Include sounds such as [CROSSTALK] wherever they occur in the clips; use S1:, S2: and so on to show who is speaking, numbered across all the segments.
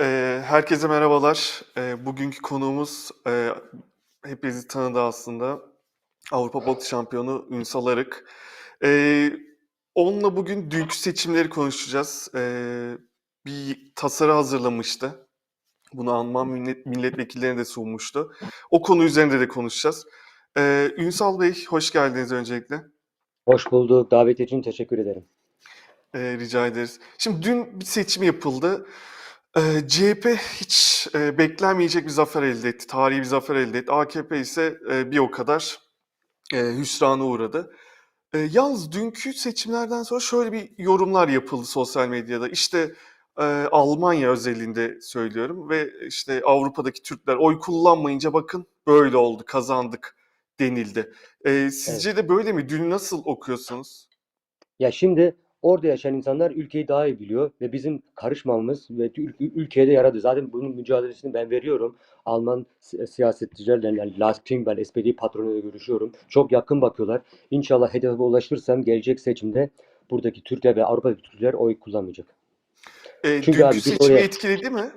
S1: Eee, herkese merhabalar. Eee, bugünkü konuğumuz, eee, hepinizin tanıdığı aslında Avrupa Boks Şampiyonu Ünsal Arık. Eee, onunla bugün dünkü seçimleri konuşacağız. Bir tasarı hazırlamıştı. Bunu Alman millet milletvekillerine de sunmuştu. O konu üzerinde de konuşacağız. Ünsal Bey, hoş geldiniz öncelikle.
S2: Hoş bulduk. Davet için teşekkür ederim.
S1: Rica ederiz. Şimdi dün bir seçim yapıldı. Eee, CHP hiç, eee, beklenmeyecek bir zafer elde etti. Tarihi bir zafer elde etti. AKP ise, eee, bir o kadar, eee, hüsrana uğradı. Eee, yalnız dünkü seçimlerden sonra şöyle bir yorumlar yapıldı sosyal medyada. İşte, eee, Almanya özelinde söylüyorum ve işte Avrupa'daki Türkler oy kullanmayınca bakın böyle oldu, kazandık denildi.
S2: Evet.
S1: sizce de böyle mi? Dünü nasıl okuyorsunuz?
S2: Ya şimdi orada yaşayan insanlar ülkeyi daha iyi biliyor ve bizim karışmamamız ve ül- ül- ülkeye de yaradı. Zaten bunun mücadelesini ben veriyorum. Alman si- siyasetçilerle yani Lars Klingbeil, SPD patronuyla görüşüyorum. Çok yakın bakıyorlar. İnşallah hedefe ulaşırsam gelecek seçimde buradaki Türkler ve Avrupa'daki Türkler oy kullanmayacak.
S1: Eee,
S2: Çünkü
S1: dünkü
S2: abi
S1: seçimi
S2: oraya
S1: etkiledi mi?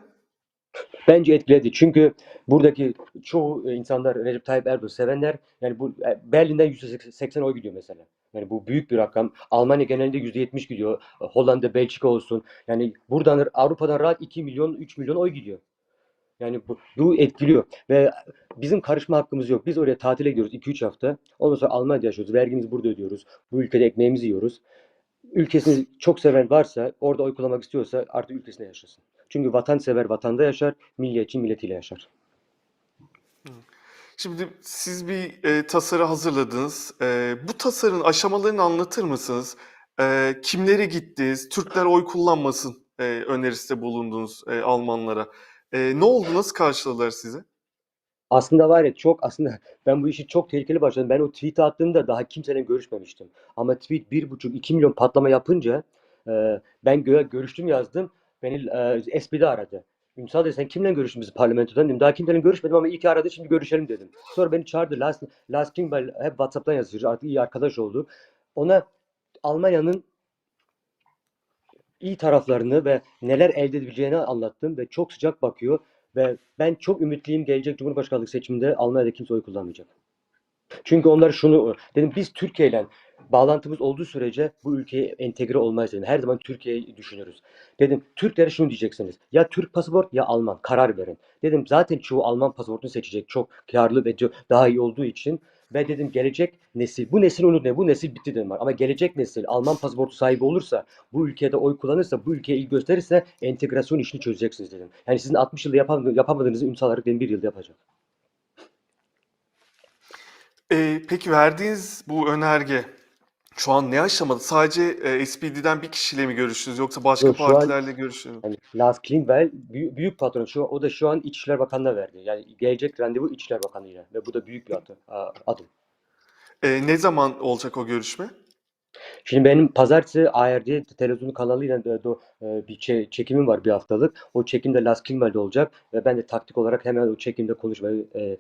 S2: Bence etkiledi. Çünkü buradaki çoğu insanlar Recep Tayyip Erdoğan sevenler yani bu e, Berlin'den %80 oy gidiyor mesela. Yani bu büyük bir rakam. Almanya genelinde %70 gidiyor. Hollanda, Belçika olsun. Yani buradan Avrupa'dan rahat 2 milyon, 3 milyon oy gidiyor. Yani bu, bu etkiliyor ve bizim karışma hakkımız yok. Biz oraya tatile gidiyoruz 2-3 hafta. Ondan sonra Almanya'da yaşıyoruz. Vergimizi burada ödüyoruz. Bu ülkede ekmeğimizi yiyoruz. Ülkesini çok seven varsa, orada oy kullanmak istiyorsa artık ülkesinde yaşasın. Çünkü vatansever vatanda yaşar, milliyetçi milletiyle yaşar.
S1: Şimdi siz bir e, tasarı hazırladınız. E, bu tasarının aşamalarını anlatır mısınız? E, kimlere gittiniz? Türkler oy kullanmasın e, önerisinde bulundunuz e, Almanlara. E, ne oldu? Nasıl karşıladılar sizi?
S2: Aslında var ya çok aslında [LAUGHS] ben bu işi çok tehlikeli başladım. Ben o tweet attığımda daha kimseyle görüşmemiştim. Ama tweet 1,5-2 milyon patlama yapınca e, ben gö- görüştüm yazdım. Beni e, SPD aradı. Ünsal dedi sen kimle görüştün parlamentodan dedim. Daha kimseyle görüşmedim ama iyi ki aradı şimdi görüşelim dedim. Sonra beni çağırdı. Last, Last Klingbeil hep WhatsApp'tan yazıyoruz. Artık iyi arkadaş olduk. Ona Almanya'nın iyi taraflarını ve neler elde edebileceğini anlattım ve çok sıcak bakıyor ve ben çok ümitliyim gelecek Cumhurbaşkanlık seçiminde Almanya'da kimse oy kullanmayacak. Çünkü onlar şunu dedim biz Türkiye ile bağlantımız olduğu sürece bu ülkeye entegre olmayız dedim. Her zaman Türkiye'yi düşünürüz. Dedim Türklere şunu diyeceksiniz. Ya Türk pasaport ya Alman karar verin. Dedim zaten çoğu Alman pasaportunu seçecek. Çok karlı ve daha iyi olduğu için ve dedim gelecek nesil bu nesil unutmayın bu nesil bitti dedim. Ama gelecek nesil Alman pasaportu sahibi olursa bu ülkede oy kullanırsa bu ülkeye ilgi gösterirse entegrasyon işini çözeceksiniz dedim. Yani sizin 60 yılda yapam- yapamadığınızı Ünsal Arık bir yılda yapacak.
S1: E, peki verdiğiniz bu önerge şu an ne aşamada? Sadece e, SPD'den bir kişiyle mi görüştünüz yoksa başka
S2: Yok, şu an-
S1: partilerle görüştünüz mü?
S2: Yani Lars Klingbeil büyük, büyük patron. Şu, o da şu an İçişler Bakanı'na verdi. Yani gelecek randevu İçişler Bakanı ile. Ve bu da büyük bir adı, a- adım.
S1: E, ne zaman olacak o görüşme?
S2: Şimdi benim pazartesi ARD televizyonu kanalıyla da, da, e, bir çe- çekimim var bir haftalık. O çekimde Lars Klingbeil'de olacak. Ve ben de taktik olarak hemen o çekimde konuşmayı e,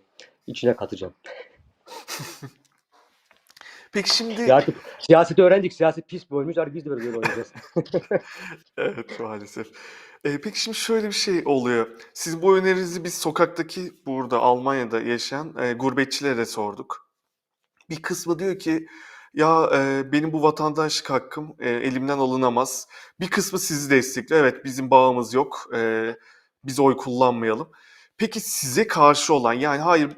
S2: içine katacağım. [LAUGHS]
S1: Peki şimdi
S2: Ya artık siyaseti öğrendik. Siyaset pis bir oyunmuş. Artık biz de böyle oynayacağız. [LAUGHS]
S1: Evet maalesef. Ee, peki şimdi şöyle bir şey oluyor. Siz bu önerinizi biz sokaktaki burada Almanya'da yaşayan e, gurbetçilere sorduk. Bir kısmı diyor ki ya e, benim bu vatandaşlık hakkım e, elimden alınamaz. Bir kısmı sizi destekliyor. Evet bizim bağımız yok. E, biz oy kullanmayalım. Peki size karşı olan yani hayır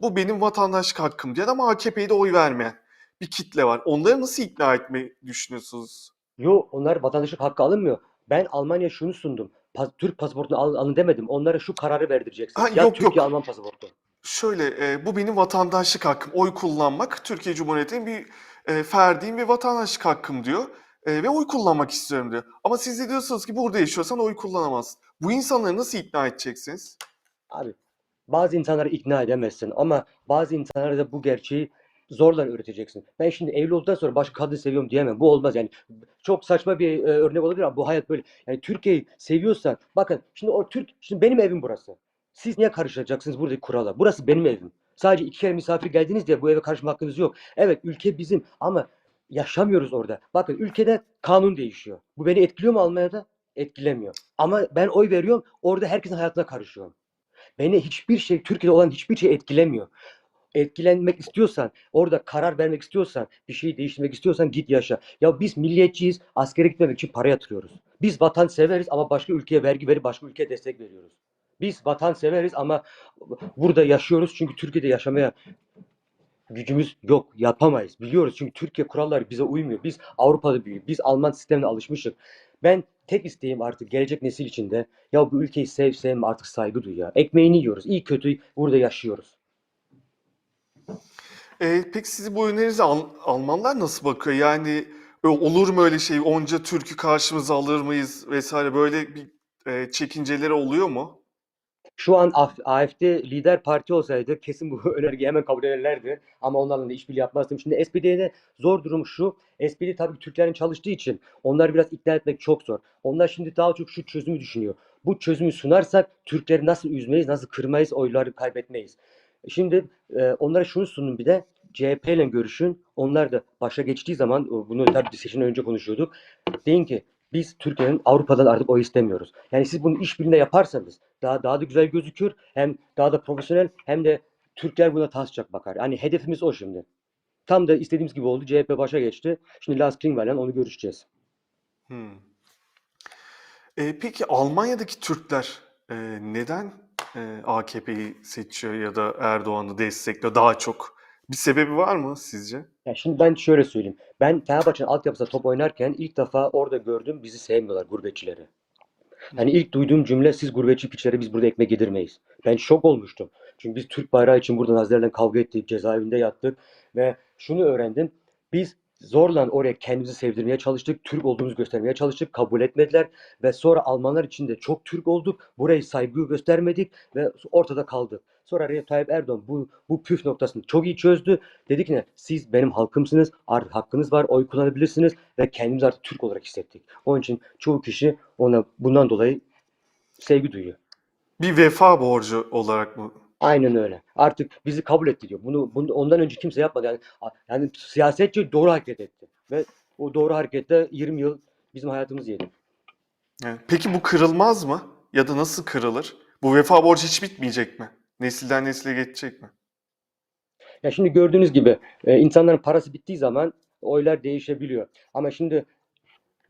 S1: bu benim vatandaşlık hakkım diyen ama AKP'ye de oy vermeyen bir kitle var. Onları nasıl ikna etmeyi düşünüyorsunuz?
S2: Yo onlar vatandaşlık hakkı alınmıyor. Ben Almanya şunu sundum. Pas- Türk pasaportunu al- alın demedim. Onlara şu kararı verdireceksiniz.
S1: Ha,
S2: Ya
S1: yok,
S2: Türk ya
S1: yok.
S2: Alman pasaportu.
S1: Şöyle, e, bu benim vatandaşlık hakkım. Oy kullanmak Türkiye Cumhuriyeti'nin bir e, ferdiyim ve vatandaşlık hakkım diyor. E, ve oy kullanmak istiyorum diyor. Ama siz de diyorsunuz ki burada yaşıyorsan oy kullanamazsın. Bu insanları nasıl ikna edeceksiniz?
S2: Abi bazı insanları ikna edemezsin ama bazı insanlara da bu gerçeği zorla öğreteceksin. Ben şimdi evli olduktan sonra başka kadın seviyorum diyemem. Bu olmaz yani. Çok saçma bir e, örnek olabilir ama bu hayat böyle. Yani Türkiye'yi seviyorsan bakın şimdi o Türk şimdi benim evim burası. Siz niye karışacaksınız buradaki kurala? Burası benim evim. Sadece iki kere misafir geldiniz diye bu eve karışma hakkınız yok. Evet ülke bizim ama yaşamıyoruz orada. Bakın ülkede kanun değişiyor. Bu beni etkiliyor mu Almanya'da? etkilemiyor. Ama ben oy veriyorum orada herkesin hayatına karışıyorum. Beni hiçbir şey Türkiye'de olan hiçbir şey etkilemiyor. Etkilenmek istiyorsan, orada karar vermek istiyorsan, bir şeyi değiştirmek istiyorsan git yaşa. Ya biz milliyetçiyiz, askere gitmemek için para yatırıyoruz. Biz vatan severiz ama başka ülkeye vergi verip başka ülkeye destek veriyoruz. Biz vatan severiz ama burada yaşıyoruz çünkü Türkiye'de yaşamaya gücümüz yok, yapamayız. Biliyoruz çünkü Türkiye kuralları bize uymuyor. Biz Avrupa'da büyüdük, biz Alman sistemine alışmışız. Ben tek isteğim artık gelecek nesil içinde ya bu ülkeyi sev sevme artık saygı duy ya. Ekmeğini yiyoruz. iyi kötü burada yaşıyoruz.
S1: Ee, peki sizi bu önerinize Al- Almanlar nasıl bakıyor? Yani e, olur mu öyle şey? Onca Türk'ü karşımıza alır mıyız vesaire böyle bir e, çekinceleri oluyor mu?
S2: Şu an Af- AfD lider parti olsaydı kesin bu [LAUGHS] önergeyi hemen kabul ederlerdi. Ama onlarla da işbirliği yapmazdım. Şimdi SPD'de zor durum şu. SPD tabii ki Türklerin çalıştığı için onları biraz ikna etmek çok zor. Onlar şimdi daha çok şu çözümü düşünüyor. Bu çözümü sunarsak Türkleri nasıl üzmeyiz, nasıl kırmayız, oyları kaybetmeyiz. Şimdi e, onlara şunu sunun bir de CHP ile görüşün. Onlar da başa geçtiği zaman e, bunu tabii seçimden önce konuşuyorduk. Deyin ki biz Türkiye'nin Avrupa'dan artık oy istemiyoruz. Yani siz bunu işbirliğinde yaparsanız daha daha da güzel gözükür. Hem daha da profesyonel hem de Türkler buna tas sıcak bakar. Yani hedefimiz o şimdi. Tam da istediğimiz gibi oldu. CHP başa geçti. Şimdi Lars Klingbeil'le onu görüşeceğiz.
S1: Hmm. E, peki Almanya'daki Türkler e, neden e, AKP'yi seçiyor ya da Erdoğan'ı destekliyor daha çok? Bir sebebi var mı sizce?
S2: Ya şimdi ben şöyle söyleyeyim. Ben Fenerbahçe'nin altyapısında top oynarken ilk defa orada gördüm bizi sevmiyorlar gurbetçileri. Yani ilk duyduğum cümle siz gurbetçi piçlere biz burada ekmek yedirmeyiz. Ben şok olmuştum. Çünkü biz Türk bayrağı için burada Nazilerle kavga ettik, cezaevinde yattık ve şunu öğrendim. Biz zorla oraya kendimizi sevdirmeye çalıştık, Türk olduğumuzu göstermeye çalıştık, kabul etmediler ve sonra Almanlar için de çok Türk olduk, burayı saygı göstermedik ve ortada kaldık. Sonra Recep Tayyip Erdoğan bu, bu püf noktasını çok iyi çözdü. Dedi ki ne? Siz benim halkımsınız, artık hakkınız var, oy kullanabilirsiniz ve kendimizi artık Türk olarak hissettik. Onun için çoğu kişi ona bundan dolayı sevgi duyuyor.
S1: Bir vefa borcu olarak mı?
S2: Aynen öyle. Artık bizi kabul etti diyor. Bunu, bunu ondan önce kimse yapmadı. Yani, yani siyasetçi doğru hareket etti. Ve o doğru harekette 20 yıl bizim hayatımızı yedi.
S1: Evet. Peki bu kırılmaz mı? Ya da nasıl kırılır? Bu vefa borcu hiç bitmeyecek mi? Nesilden nesile geçecek mi?
S2: Ya şimdi gördüğünüz gibi e, insanların parası bittiği zaman oylar değişebiliyor. Ama şimdi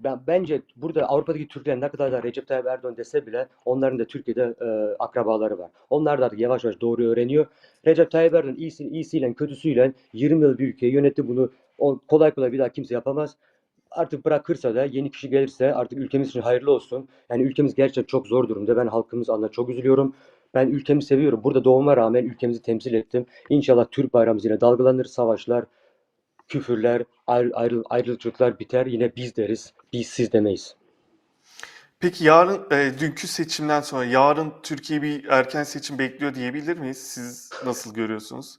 S2: ben bence burada Avrupa'daki Türkler ne kadar da Recep Tayyip Erdoğan dese bile onların da Türkiye'de e, akrabaları var. Onlar da yavaş yavaş doğru öğreniyor. Recep Tayyip Erdoğan iyisi, iyisiyle kötüsüyle 20 yıl bir ülkeyi yönetti bunu o, kolay kolay bir daha kimse yapamaz. Artık bırakırsa da yeni kişi gelirse artık ülkemiz için hayırlı olsun. Yani ülkemiz gerçekten çok zor durumda. Ben halkımız adına çok üzülüyorum. Ben ülkemi seviyorum. Burada doğuma rağmen ülkemizi temsil ettim. İnşallah Türk bayrağımız yine dalgalanır, savaşlar, küfürler, ayrı, ayrı, ayrılıkçılıklar biter. Yine biz deriz, biz siz demeyiz.
S1: Peki yarın, e, dünkü seçimden sonra yarın Türkiye bir erken seçim bekliyor diyebilir miyiz? Siz nasıl görüyorsunuz?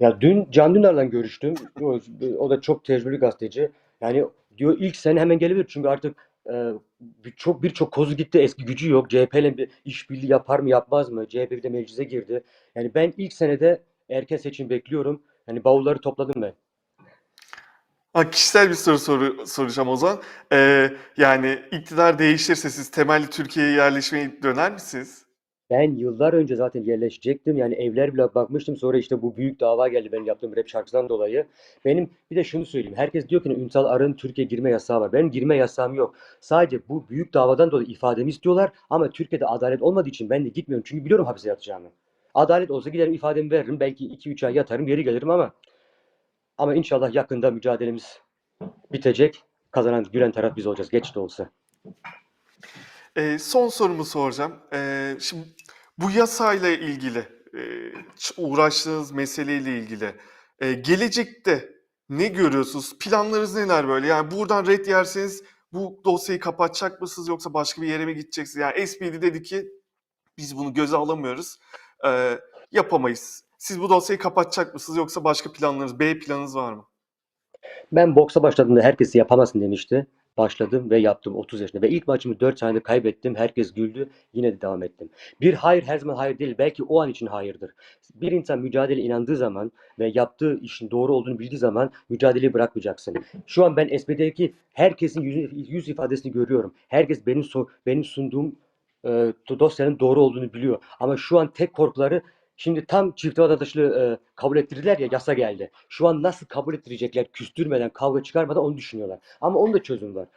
S2: Ya dün Can Dündar'la görüştüm. O, o da çok tecrübeli gazeteci. Yani diyor ilk sene hemen gelebilir çünkü artık e, bir- çok birçok kozu gitti. Eski gücü yok. CHP ile bir işbirliği yapar mı yapmaz mı? CHP bir de meclise girdi. Yani ben ilk senede erken seçim bekliyorum. Yani bavulları topladım ben.
S1: Ha, kişisel bir soru, soru soracağım o zaman. E, yani iktidar değişirse siz temelli Türkiye'ye yerleşmeye döner misiniz?
S2: Ben yıllar önce zaten yerleşecektim. Yani evler bile bakmıştım. Sonra işte bu büyük dava geldi benim yaptığım rap şarkıdan dolayı. Benim bir de şunu söyleyeyim. Herkes diyor ki Ünsal Arı'nın Türkiye girme yasağı var. Benim girme yasağım yok. Sadece bu büyük davadan dolayı ifademi istiyorlar. Ama Türkiye'de adalet olmadığı için ben de gitmiyorum. Çünkü biliyorum hapise yatacağımı. Adalet olsa giderim ifademi veririm. Belki 2-3 ay yatarım geri gelirim ama ama inşallah yakında mücadelemiz bitecek. Kazanan gülen taraf biz olacağız. Geç de olsa.
S1: E, son sorumu soracağım. E, şimdi bu yasayla ilgili, e, uğraştığınız meseleyle ilgili e, gelecekte ne görüyorsunuz? Planlarınız neler böyle? Yani buradan red yerseniz bu dosyayı kapatacak mısınız yoksa başka bir yere mi gideceksiniz? Yani SPD dedi ki biz bunu göze alamıyoruz, e, yapamayız. Siz bu dosyayı kapatacak mısınız yoksa başka planlarınız, B planınız var mı?
S2: Ben boksa başladığımda herkes yapamazsın demişti. başladım ve yaptım 30 yaşında. Ve ilk maçımı 4 saniyede kaybettim. Herkes güldü. Yine de devam ettim. Bir hayır her zaman hayır değil. Belki o an için hayırdır. Bir insan mücadele inandığı zaman ve yaptığı işin doğru olduğunu bildiği zaman mücadeleyi bırakmayacaksın. Şu an ben SBD'deki herkesin yüz, yüz ifadesini görüyorum. Herkes benim benim sunduğum e, dosyanın doğru olduğunu biliyor. Ama şu an tek korkuları şimdi tam çift vatandaşlığı e, kabul ettirdiler ya yasa geldi. Şu an nasıl kabul ettirecekler küstürmeden kavga çıkarmadan onu düşünüyorlar. Ama onun da çözüm var.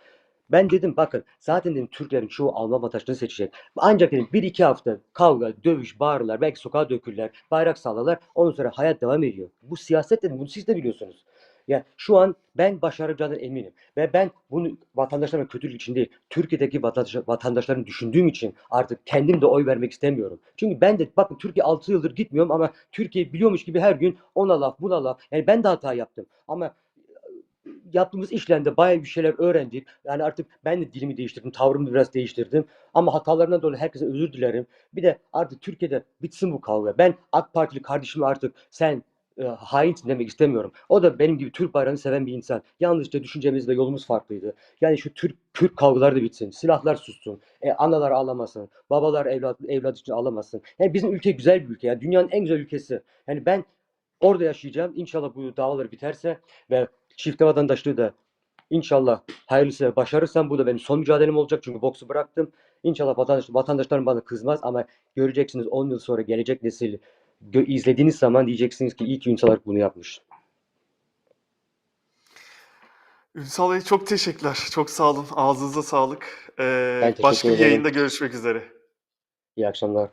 S2: Ben dedim bakın zaten dedim Türklerin çoğu Alman vatandaşlığını seçecek. Ancak dedim bir iki hafta kavga, dövüş, bağırırlar, belki sokağa dökülürler, bayrak sallarlar. Ondan sonra hayat devam ediyor. Bu siyaset dedim bunu siz de biliyorsunuz. Ya şu an ben başaracağından eminim. Ve ben bunu vatandaşların kötülük için değil, Türkiye'deki vatandaş, vatandaşların düşündüğüm için artık kendim de oy vermek istemiyorum. Çünkü ben de bakın Türkiye 6 yıldır gitmiyorum ama Türkiye biliyormuş gibi her gün ona laf buna laf. Yani ben de hata yaptım. Ama yaptığımız işlerinde bayağı bir şeyler öğrendik. Yani artık ben de dilimi değiştirdim, tavrımı biraz değiştirdim. Ama hatalarından dolayı herkese özür dilerim. Bir de artık Türkiye'de bitsin bu kavga. Ben AK Partili kardeşime artık sen hainsin demek istemiyorum. O da benim gibi Türk bayrağını seven bir insan. Yalnızca düşüncemiz ve yolumuz farklıydı. Yani şu Türk Türk kavgaları da bitsin. Silahlar sussun. E, analar ağlamasın. Babalar evlat evlat için ağlamasın. Yani bizim ülke güzel bir ülke. Yani dünyanın en güzel ülkesi. Yani ben orada yaşayacağım. İnşallah bu davalar biterse ve çifte vatandaşlığı da inşallah hayırlısı başarırsam bu da benim son mücadelem olacak. Çünkü boksu bıraktım. İnşallah vatandaş, vatandaşlarım bana kızmaz ama göreceksiniz 10 yıl sonra gelecek nesil izlediğiniz zaman diyeceksiniz ki iyi ki Ünsal Arık bunu yapmış.
S1: Ünsal Bey çok teşekkürler. Çok sağ olun. Ağzınıza sağlık. Ee, başka bir
S2: ederim.
S1: yayında görüşmek üzere.
S2: İyi akşamlar.